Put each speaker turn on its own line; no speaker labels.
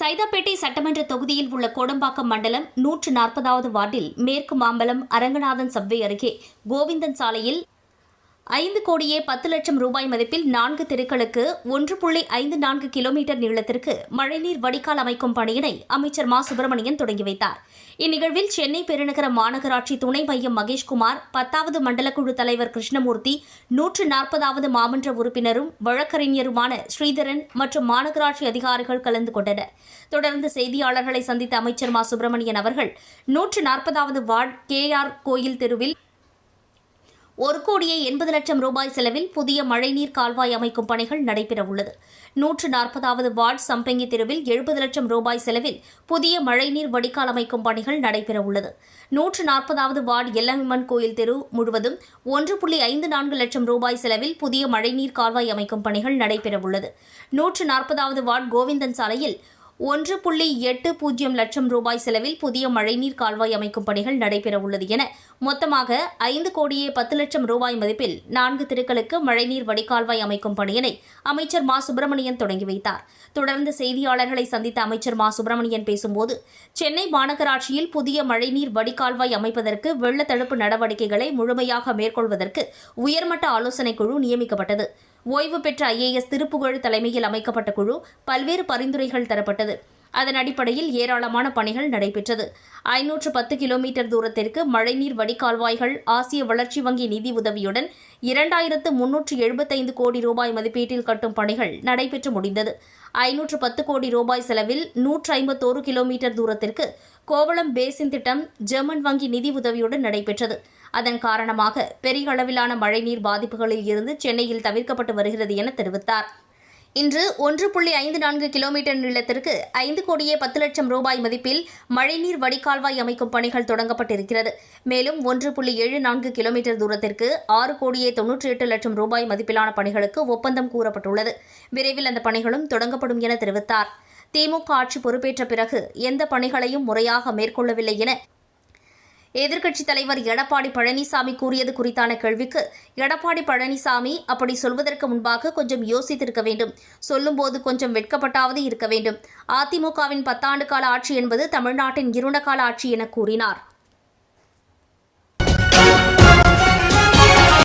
சைதாப்பேட்டை சட்டமன்ற தொகுதியில் உள்ள கோடம்பாக்கம் மண்டலம் நூற்று நாற்பதாவது வார்டில் மேற்கு மாம்பலம் அரங்கநாதன் சப்வே அருகே கோவிந்தன் சாலையில் ஐந்து கோடியே பத்து லட்சம் ரூபாய் மதிப்பில் நான்கு தெருக்களுக்கு ஒன்று புள்ளி ஐந்து நான்கு கிலோமீட்டர் நீளத்திற்கு மழைநீர் வடிகால் அமைக்கும் பணியினை அமைச்சர் மா. சுப்பிரமணியன் தொடங்கி வைத்தார். இந்நிகழ்வில் சென்னை பெருநகர மாநகராட்சி துணை மையம் மகேஷ்குமார் பத்தாவது மண்டலக்குழு தலைவர் கிருஷ்ணமூர்த்தி நூற்று நாற்பதாவது மாமன்ற உறுப்பினரும் வழக்கறிஞருமான ஸ்ரீதரன் மற்றும் மாநகராட்சி அதிகாரிகள் கலந்து கொண்டனர். தொடர்ந்து செய்தியாளர்களை சந்தித்த அமைச்சர் மா. சுப்பிரமணியன் அவர்கள் நூற்று நாற்பதாவது வார்டு கே. ஆர். கோயில் தெருவில் ஒரு கோடியே எண்பது லட்சம் ரூபாய் செலவில் புதிய மழைநீர் கால்வாய் அமைக்கும் பணிகள் நடைபெறவுள்ளது. நூற்று நாற்பதாவது வார்டு சம்பங்கி தெருவில் எழுபது லட்சம் ரூபாய் செலவில் புதிய மழைநீர் வடிகால் அமைக்கும் பணிகள் நடைபெறவுள்ளது. நூற்று நாற்பதாவது வார்டு எல்லம்மன் கோயில் தெரு முழுவதும் ஒன்று புள்ளி ஐந்து நான்கு லட்சம் ரூபாய் செலவில் புதிய மழைநீர் கால்வாய் அமைக்கும் பணிகள் நடைபெறவுள்ளது. நூற்று நாற்பதாவது வார்டு கோவிந்தன் சாலையில் ஒன்று புள்ளி எட்டு பூஜ்ஜியம் லட்சம் ரூபாய் செலவில் புதிய மழைநீர் கால்வாய் அமைக்கும் பணிகள் நடைபெறவுள்ளது என மொத்தமாக ஐந்து கோடியே பத்து லட்சம் ரூபாய் மதிப்பில் நான்கு தெருக்களுக்கு மழைநீர் வடிகால்வாய் அமைக்கும் பணியினை அமைச்சர் மா சுப்பிரமணியன் தொடங்கி வைத்தார். தொடர்ந்து செய்தியாளர்களை சந்தித்த அமைச்சர் மா சுப்பிரமணியன் பேசும்போது சென்னை மாநகராட்சியில் புதிய மழைநீர் வடிகால்வாய் அமைப்பதற்கு வெள்ள தடுப்பு நடவடிக்கைகளை முழுமையாக மேற்கொள்வதற்கு உயர்மட்ட ஆலோசனைக் குழு நியமிக்கப்பட்டது. ஓய்வு பெற்ற ஐஏஎஸ் திருப்புகழ் தலைமையில் அமைக்கப்பட்ட குழு பல்வேறு பரிந்துரைகள் தரப்பட்டது. அதன் அடிப்படையில் ஏராளமான பணிகள் நடைபெற்றது. ஐநூற்று பத்து கிலோமீட்டர் தூரத்திற்கு மழைநீர் வடிகால்வாய்கள் ஆசிய வளர்ச்சி வங்கி நிதி உதவியுடன் இரண்டாயிரத்து முன்னூற்று எழுபத்தைந்து கோடி ரூபாய் மதிப்பீட்டில் கட்டும் பணிகள் நடைபெற்று முடிந்தது. ஐநூற்று பத்து கோடி ரூபாய் செலவில் நூற்று ஐம்பத்தோரு கிலோமீட்டர் தூரத்திற்கு கோவளம் பேசின் திட்டம் ஜெர்மன் வங்கி நிதி உதவியுடன் நடைபெற்றது. அதன் காரணமாக பெரிய அளவிலான மழைநீர் பாதிப்புகளில் இருந்து சென்னையில் தவிர்க்கப்பட்டு வருகிறது என தெரிவித்தார். இன்று ஒன்று புள்ளி ஐந்து நான்கு கிலோமீட்டர் நீளத்திற்கு ஐந்து கோடியே பத்து லட்சம் ரூபாய் மதிப்பில் மழைநீர் வடிகால்வாய் அமைக்கும் பணிகள் தொடங்கப்பட்டிருக்கிறது. மேலும் ஒன்று புள்ளி ஏழு நான்கு கிலோமீட்டர் தூரத்திற்கு ஆறு கோடியே தொன்னூற்றி எட்டு லட்சம் ரூபாய் மதிப்பிலான பணிகளுக்கு ஒப்பந்தம் கூறப்பட்டுள்ளது. விரைவில் அந்த பணிகளும் தொடங்கப்படும் என தெரிவித்தார். திமுக ஆட்சி பொறுப்பேற்ற பிறகு எந்த பணிகளையும் முறையாக மேற்கொள்ளவில்லை என எதிர்க்கட்சித் தலைவர் எடப்பாடி பழனிசாமி கூறியது குறித்தான கேள்விக்கு எடப்பாடி பழனிசாமி அப்படி சொல்வதற்கு முன்பாக கொஞ்சம் யோசித்திருக்க வேண்டும். சொல்லும்போது கொஞ்சம் வெட்கப்பட்டாவது இருக்க வேண்டும். அதிமுகவின் பத்தாண்டு கால ஆட்சி என்பது தமிழ்நாட்டின் இருண்ட கால ஆட்சி என கூறினார்.